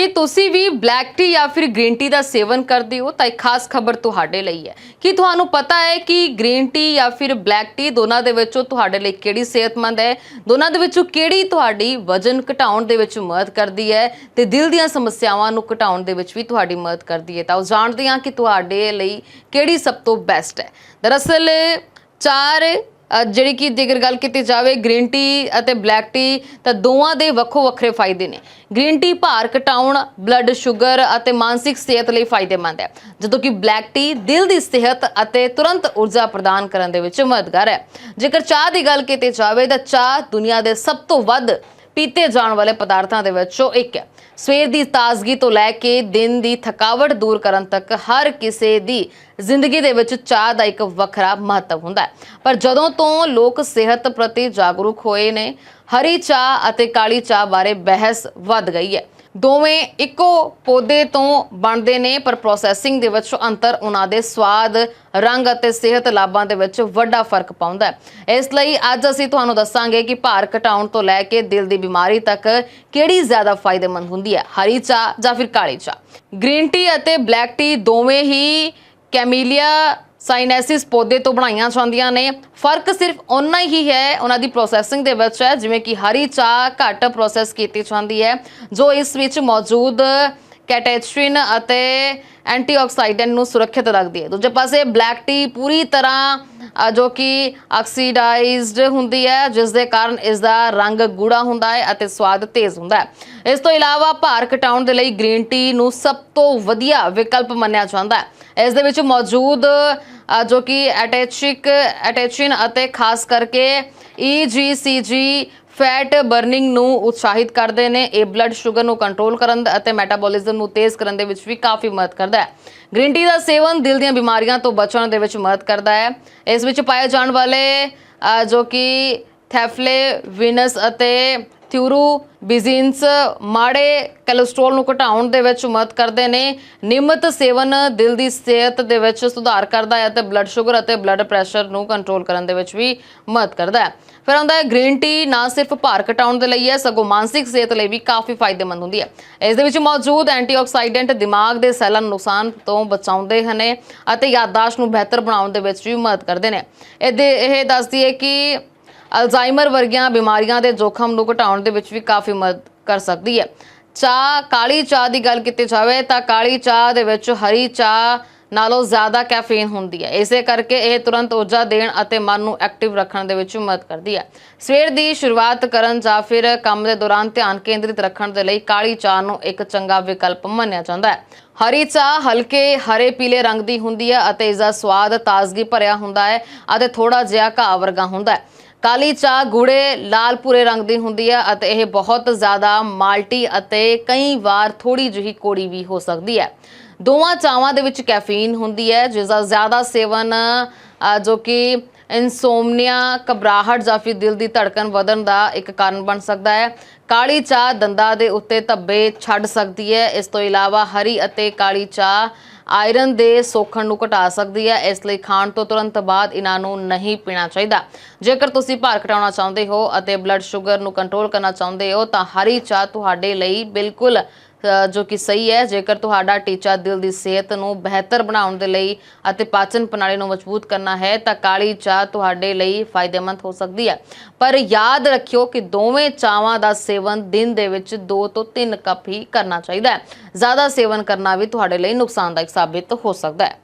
ਕਿ ਤੁਸੀਂ ਵੀ black tea ਜਾਂ ਫਿਰ ਗ੍ਰੀਨ ਟੀ ਦਾ ਸੇਵਨ ਕਰਦੇ ਹੋ, ਤਾਂ ਇੱਕ ਖਾਸ ਖਬਰ ਤੁਹਾਡੇ ਲਈ ਹੈ। ਕਿ ਤੁਹਾਨੂੰ ਪਤਾ ਹੈ ਕਿ ਗ੍ਰੀਨ ਟੀ ਜਾਂ ਫਿਰ ਬਲੈਕ ਟੀ ਦੋਨਾਂ ਦੇ ਵਿੱਚੋਂ ਤੁਹਾਡੇ ਲਈ ਕਿਹੜੀ ਸਿਹਤਮੰਦ ਹੈ? ਦੋਨਾਂ ਦੇ ਵਿੱਚੋਂ ਕਿਹੜੀ ਤੁਹਾਡੀ ਵਜ਼ਨ ਘਟਾਉਣ ਦੇ ਵਿੱਚ ਮਦਦ ਕਰਦੀ ਹੈ ਤੇ ਦਿਲ ਦੀਆਂ ਸਮੱਸਿਆਵਾਂ ਨੂੰ ਘਟਾਉਣ ਦੇ ਵਿੱਚ ਵੀ ਤੁਹਾਡੀ ਮਦਦ ਕਰਦੀ ਹੈ? ਤਾਂ ਉਹ ਜਾਣਦੇ ਹਾਂ ਕਿ ਤੁਹਾਡੇ ਲਈ ਕਿਹੜੀ ਸਭ ਤੋਂ ਬੈਸਟ ਹੈ। ਦਰਅਸਲ ਚਾਰ ਜਿਹੜੀ ਕਿ ਜੇਕਰ ਗੱਲ ਕੀਤੀ ਜਾਵੇ ਗ੍ਰੀਨ ਟੀ ਅਤੇ ਬਲੈਕ ਟੀ, ਤਾਂ ਦੋਵਾਂ ਦੇ ਵੱਖੋ ਵੱਖਰੇ ਫਾਇਦੇ ਨੇ। ਗ੍ਰੀਨ ਟੀ ਭਾਰ ਘਟਾਉਣ ਬਲੱਡ ਸ਼ੂਗਰ ਅਤੇ ਮਾਨਸਿਕ ਸਿਹਤ ਲਈ ਫਾਇਦੇਮੰਦ ਹੈ। ਜਦੋਂ ਕਿ ਬਲੈਕ ਟੀ ਦਿਲ ਦੀ ਸਿਹਤ ਅਤੇ ਤੁਰੰਤ ਊਰਜਾ ਪ੍ਰਦਾਨ ਕਰਨ ਦੇ ਵਿੱਚ ਮਦਦਗਾਰ ਹੈ। ਜੇਕਰ ਚਾਹ ਦੀ ਗੱਲ ਕੀਤੀ ਜਾਵੇ, ਤਾਂ ਚਾਹ ਦੁਨੀਆ ਦੇ ਸਭ ਤੋਂ ਵੱਧ ਪੀਤੇ ਜਾਣ ਵਾਲੇ ਪਦਾਰਥਾਂ ਦੇ ਵਿੱਚੋਂ ਇੱਕ ਹੈ। ਸਵੇਰ ਦੀ ਤਾਜ਼ਗੀ ਤੋਂ ਲੈ ਕੇ ਦਿਨ ਦੀ ਥਕਾਵਟ ਦੂਰ ਕਰਨ ਤੱਕ ਹਰ ਕਿਸੇ ਦੀ ਜ਼ਿੰਦਗੀ ਦੇ ਵਿੱਚ ਚਾਹ ਦਾ ਇੱਕ ਵੱਖਰਾ ਮਹੱਤਵ ਹੁੰਦਾ ਹੈ। ਪਰ ਜਦੋਂ ਤੋਂ ਲੋਕ ਸਿਹਤ ਪ੍ਰਤੀ ਜਾਗਰੂਕ ਹੋਏ ਨੇ, ਹਰੀ ਚਾਹ ਅਤੇ ਕਾਲੀ ਚਾਹ ਬਾਰੇ ਬਹਿਸ ਵੱਧ ਗਈ ਹੈ। ਦੋਵੇਂ ਇੱਕੋ ਪੌਦੇ ਤੋਂ ਬਣਦੇ ਨੇ, ਪਰ ਪ੍ਰੋਸੈਸਿੰਗ ਦੇ ਵਿੱਚ ਅੰਤਰ ਉਹਨਾਂ ਦੇ ਸਵਾਦ, ਰੰਗ ਅਤੇ ਸਿਹਤ ਲਾਭਾਂ ਦੇ ਵਿੱਚ ਵੱਡਾ ਫ਼ਰਕ ਪਾਉਂਦਾ ਹੈ। ਇਸ ਲਈ ਅੱਜ ਅਸੀਂ ਤੁਹਾਨੂੰ ਦੱਸਾਂਗੇ ਕਿ ਭਾਰ ਘਟਾਉਣ ਤੋਂ ਲੈ ਕੇ ਦਿਲ ਦੀ ਬਿਮਾਰੀ ਤੱਕ ਕਿਹੜੀ ਜ਼ਿਆਦਾ ਫਾਇਦੇਮੰਦ ਹੁੰਦੀ ਹੈ, ਹਰੀ ਚਾਹ ਜਾਂ ਫਿਰ ਕਾਲੀ ਚਾਹ? ਗ੍ਰੀਨ ਟੀ ਅਤੇ ਬਲੈਕ ਟੀ ਦੋਵੇਂ ਹੀ ਕੈਮੀਲੀਆ ਸਾਈਨੈਸਿਸ ਪੌਦੇ ਤੋਂ ਬਣਾਈਆਂ ਜਾਂਦੀਆਂ ਨੇ। ਫ਼ਰਕ ਸਿਰਫ ਉਹਨਾਂ ਹੀ ਹੈ, ਉਹਨਾਂ ਦੀ ਪ੍ਰੋਸੈਸਿੰਗ ਦੇ ਵਿੱਚ ਹੈ, ਜਿਵੇਂ ਕਿ ਹਰੀ ਚਾਹ ਘੱਟ ਪ੍ਰੋਸੈਸ ਕੀਤੀ ਜਾਂਦੀ ਹੈ, ਜੋ ਇਸ ਵਿੱਚ ਮੌਜੂਦ ਕੈਟੇਚਿਨ ਅਤੇ ਐਂਟੀਆਕਸਾਈਡੈਂਟ ਨੂੰ ਸੁਰੱਖਿਅਤ ਰੱਖਦੀ ਹੈ। ਦੂਜੇ ਪਾਸੇ ਬਲੈਕ ਟੀ ਪੂਰੀ ਤਰ੍ਹਾਂ ਜੋ ਕਿ ਆਕਸੀਡਾਈਜ਼ਡ ਹੁੰਦੀ ਹੈ, ਜਿਸ ਦੇ ਕਾਰਨ ਇਸ ਦਾ ਰੰਗ ਗੂੜਾ ਹੁੰਦਾ ਹੈ ਅਤੇ ਸਵਾਦ ਤੇਜ਼ ਹੁੰਦਾ ਹੈ। ਇਸ ਤੋਂ ਇਲਾਵਾ ਭਾਰ ਘਟਾਉਣ ਦੇ ਲਈ ਗ੍ਰੀਨ ਟੀ ਨੂੰ ਸਭ ਤੋਂ ਵਧੀਆ ਵਿਕਲਪ ਮੰਨਿਆ ਜਾਂਦਾ ਹੈ। ਇਸ ਦੇ ਵਿੱਚ ਮੌਜੂਦ ਜੋ ਕਿ ਐਟੈਚਿਕ ਅਟੈਚਿਨ ਅਤੇ ਖਾਸ ਕਰਕੇ E EGCG ਫੈਟ ਬਰਨਿੰਗ ਨੂੰ ਉਤਸ਼ਾਹਿਤ ਕਰਦੇ ਨੇ। ਇਹ ਬਲੱਡ ਸ਼ੂਗਰ ਨੂੰ ਕੰਟਰੋਲ ਕਰਨ ਅਤੇ ਮੈਟਾਬੋਲਿਜ਼ਮ ਨੂੰ ਤੇਜ਼ ਕਰਨ ਦੇ ਵਿੱਚ ਵੀ ਕਾਫੀ ਮਦਦ ਕਰਦਾ ਹੈ। ਗ੍ਰੀਨ ਟੀ ਦਾ ਸੇਵਨ ਦਿਲ ਦੀਆਂ ਬਿਮਾਰੀਆਂ ਤੋਂ ਬਚਣ ਦੇ ਵਿੱਚ ਮਦਦ ਕਰਦਾ ਹੈ। ਇਸ ਵਿੱਚ ਪਾਏ ਜਾਣ ਵਾਲੇ ਜੋ ਕਿ ਥੈਫਲੇ ਵਿਨਸ ਅਤੇ ਥਿਊਰੂ ਬਿਜ਼ਿਨਸ ਮਾੜੇ ਕੋਲੇਸਟ੍ਰੋਲ ਨੂੰ ਘਟਾਉਣ ਦੇ ਵਿੱਚ ਮਦਦ ਕਰਦੇ ਨੇ। ਨਿਯਮਤ ਸੇਵਨ ਦਿਲ ਦੀ ਸਿਹਤ ਦੇ ਵਿੱਚ ਸੁਧਾਰ ਕਰਦਾ ਹੈ ਅਤੇ ਬਲੱਡ ਸ਼ੂਗਰ ਅਤੇ ਬਲੱਡ ਪ੍ਰੈਸ਼ਰ ਨੂੰ ਕੰਟਰੋਲ ਕਰਨ ਦੇ ਵਿੱਚ ਵੀ ਮਦਦ ਕਰਦਾ ਹੈ। ਫਿਰ ਆਉਂਦਾ ਹੈ ਗ੍ਰੀਨ ਟੀ ਨਾ ਸਿਰਫ ਭਾਰ ਘਟਾਉਣ ਦੇ ਲਈ ਹੈ, ਸਗੋਂ ਮਾਨਸਿਕ ਸਿਹਤ ਲਈ ਵੀ ਕਾਫੀ ਫਾਇਦੇਮੰਦ ਹੁੰਦੀ ਹੈ। ਇਸ ਦੇ ਵਿੱਚ ਮੌਜੂਦ ਐਂਟੀਆਕਸਾਈਡੈਂਟ ਦਿਮਾਗ ਦੇ ਸੈੱਲਾਂ ਨੂੰ ਨੁਕਸਾਨ ਤੋਂ ਬਚਾਉਂਦੇ ਹਨ ਅਤੇ ਯਾਦਦਾਸ਼ਤ ਨੂੰ ਬਿਹਤਰ ਬਣਾਉਣ ਦੇ ਵਿੱਚ ਵੀ ਮਦਦ ਕਰਦੇ ਨੇ। ਇਹਦੇ, ਇਹ ਦੱਸਦੀ ਹੈ ਕਿ ਅਲਜ਼ਾਈਮਰ ਵਰਗੀਆਂ ਬਿਮਾਰੀਆਂ ਦੇ ਜੋਖਮ ਨੂੰ ਘਟਾਉਣ ਦੇ ਵਿੱਚ ਵੀ ਕਾਫੀ ਮਦਦ ਕਰ ਸਕਦੀ ਹੈ। ਚਾਹ, ਕਾਲੀ ਚਾਹ ਦੀ ਗੱਲ ਕੀਤੀ ਜਾਵੇ ਤਾਂ ਕਾਲੀ ਚਾਹ ਦੇ ਵਿੱਚ ਹਰੀ ਚਾਹ ਨਾਲੋਂ ਜ਼ਿਆਦਾ ਕੈਫੀਨ ਹੁੰਦੀ ਹੈ। ਇਸੇ ਕਰਕੇ ਇਹ ਤੁਰੰਤ ਊਰਜਾ ਦੇਣ ਅਤੇ ਮਨ ਨੂੰ ਐਕਟਿਵ ਰੱਖਣ ਦੇ ਵਿੱਚ ਮਦਦ ਕਰਦੀ ਹੈ। ਸਵੇਰ ਦੀ ਸ਼ੁਰੂਆਤ ਕਰਨ ਜਾਂ ਫਿਰ ਕੰਮ ਦੇ ਦੌਰਾਨ ਧਿਆਨ ਕੇਂਦਰਿਤ ਰੱਖਣ ਦੇ ਲਈ ਕਾਲੀ ਚਾਹ ਨੂੰ ਇੱਕ ਚੰਗਾ ਵਿਕਲਪ ਮੰਨਿਆ ਜਾਂਦਾ ਹੈ। ਹਰੀ ਚਾਹ ਹਲਕੇ ਹਰੇ ਪੀਲੇ ਰੰਗ ਦੀ ਹੁੰਦੀ ਹੈ ਅਤੇ ਇਸ ਦਾ ਸਵਾਦ ਤਾਜ਼ਗੀ ਭਰਿਆ ਹੁੰਦਾ ਹੈ ਅਤੇ ਥੋੜਾ ਜਿਹਾ ਘਾਹ ਵਰਗਾ ਹੁੰਦਾ ਹੈ। ਕਾਲੀ ਚਾਹ ਗੂੜੇ ਲਾਲ ਭੂਰੇ ਰੰਗ ਦੀ ਹੁੰਦੀ ਹੈ ਅਤੇ ਇਹ ਬਹੁਤ ਜ਼ਿਆਦਾ ਮਾਲਟੀ ਅਤੇ ਕਈ ਵਾਰ ਥੋੜੀ ਜਿਹੀ ਕੋੜੀ ਵੀ ਹੋ ਸਕਦੀ ਹੈ। ਦੋਵਾਂ ਚਾਵਾਂ ਦੇ ਵਿੱਚ ਕੈਫੀਨ ਹੁੰਦੀ ਹੈ, ਜਿਸ ਦਾ ਜ਼ਿਆਦਾ ਸੇਵਨ ਜੋ ਕਿ ਇਨਸੋਮਨੀਆ, ਘਬਰਾਹਟ ਜਾਂ ਫਿਰ ਦਿਲ ਦੀ ਧੜਕਨ ਵਧਣ ਦਾ ਇੱਕ ਕਾਰਨ ਬਣ ਸਕਦਾ ਹੈ। ਕਾਲੀ ਚਾਹ ਦੰਦਾਂ ਦੇ ਉੱਤੇ ਧੱਬੇ ਛੱਡ ਸਕਦੀ ਹੈ। ਇਸ ਤੋਂ ਇਲਾਵਾ ਹਰੀ ਅਤੇ ਕਾਲੀ ਚਾਹ ਆਇਰਨ ਦੇ ਸੋਖਣ ਨੂੰ ਘਟਾ ਸਕਦੀ ਹੈ, ਇਸ ਲਈ ਖਾਣ ਤੋਂ ਤੁਰੰਤ ਬਾਅਦ ਇਹਨਾਂ ਨੂੰ ਨਹੀਂ ਪੀਣਾ ਚਾਹੀਦਾ। ਜੇਕਰ ਤੁਸੀਂ ਭਾਰ ਘਟਾਉਣਾ ਚਾਹੁੰਦੇ ਹੋ ਅਤੇ ਬਲੱਡ ਸ਼ੂਗਰ ਨੂੰ ਕੰਟਰੋਲ ਕਰਨਾ ਚਾਹੁੰਦੇ ਹੋ, ਤਾਂ ਹਰੀ ਚਾਹ ਤੁਹਾਡੇ ਲਈ ਬਿਲਕੁਲ ਜੋ ਕਿ ਸਹੀ ਹੈ। ਜੇਕਰ ਤੁਹਾਡਾ ਟੀਚਾ ਦਿਲ ਦੀ ਸਿਹਤ ਨੂੰ ਬਿਹਤਰ ਬਣਾਉਣ ਦੇ ਲਈ ਅਤੇ ਪਾਚਨ ਪ੍ਰਣਾਲੀ ਨੂੰ ਮਜ਼ਬੂਤ ਕਰਨਾ ਹੈ, ਤਾਂ ਕਾਲੀ ਚਾਹ ਤੁਹਾਡੇ ਲਈ ਫਾਇਦੇਮੰਦ ਹੋ ਸਕਦੀ ਹੈ। ਪਰ ਯਾਦ ਰੱਖਿਓ ਕਿ ਦੋਵੇਂ ਚਾਵਾਂ ਦਾ ਸੇਵਨ ਦਿਨ ਦੇ ਵਿੱਚ 2 ਤੋਂ 3 ਕੱਪ ਹੀ ਕਰਨਾ ਚਾਹੀਦਾ ਹੈ। ਜ਼ਿਆਦਾ ਸੇਵਨ ਕਰਨਾ ਵੀ ਤੁਹਾਡੇ ਲਈ ਨੁਕਸਾਨਦਾਇਕ ਸਾਬਿਤ ਹੋ ਸਕਦਾ ਹੈ।